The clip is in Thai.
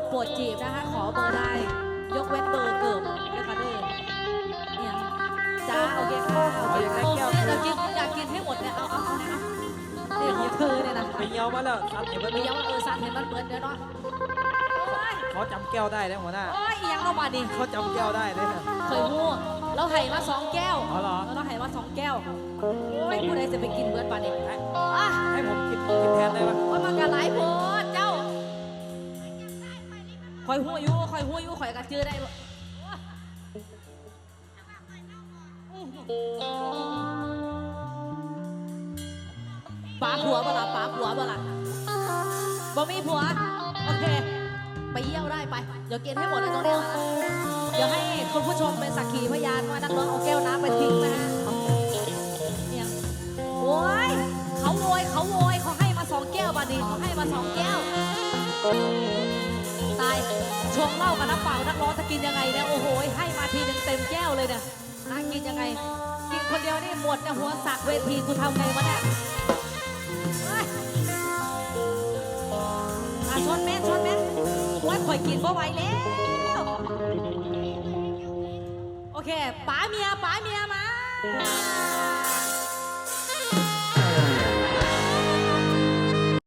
ดโปรดจีบนะคะ ขอเบอร์ได้ ยกเว้นเบอร์เกิบนะคะเด้อเนี่ยจ้าโอเคค่ะโอเคโอเคเรากินอยากกินให้หมดเนี่ยเอาเอาเอาเนี่ยเอาเนี่ยเธอเนี่ยนะไปเยี่ยวมาแล้วซัดเห็นมันไม่ยังว่าเออสันเห็นมันเบิดเดี๋ยวเนาะโอ้ยเขาจำแก้วได้นะหัวหน้าโอ้ยอีหยังเรามาดิเขาจำแก้วได้เลยนะเคยพูดเราไห่มาสองแก้วอ๋อเหรอเราไห่มาสองแก้วโอ้ยผู้ใดจะไปกินเบิดปานนี้อะให้ผมกิน คอยหัวอยู่คอยหัวอยู่คอยกระจือได้บ่ป๋าผัวบ่ล่ะป๋าผัวบ่ล่ะบ่มีผัว โอเค ไปเยี่ยวได้ไป เดี๋ยวกินให้หมดเลยตรงเนี้เดี๋ยวให้คุณผู้ชมเป็นสักขีพยานว่านักร้องเอาแก้วน้ำไปทิ้งนะฮะเนี่ยโอ้ยเขาโวยเขาโวยเขาให้มาสองแก้วบาดีเขาให้มาสองแก้ว ตายชงเหล้ากับน้ำเปล่านักร้องจะกินยังไงเนี่ยโอ้โหให้มาทีหนึ่งเต็มแก้วเลยเนี่ยน่ากินยังไง กินคนเดียวนี่หมดเนี่ยหัวสักเวทีกูทำไงวะเนี่ยเฮ้ยอะชนแม่ชนแม่ว่าข่อยกินบ่ไหวแล้วโอเคป๋าเมียป๋าเมียมา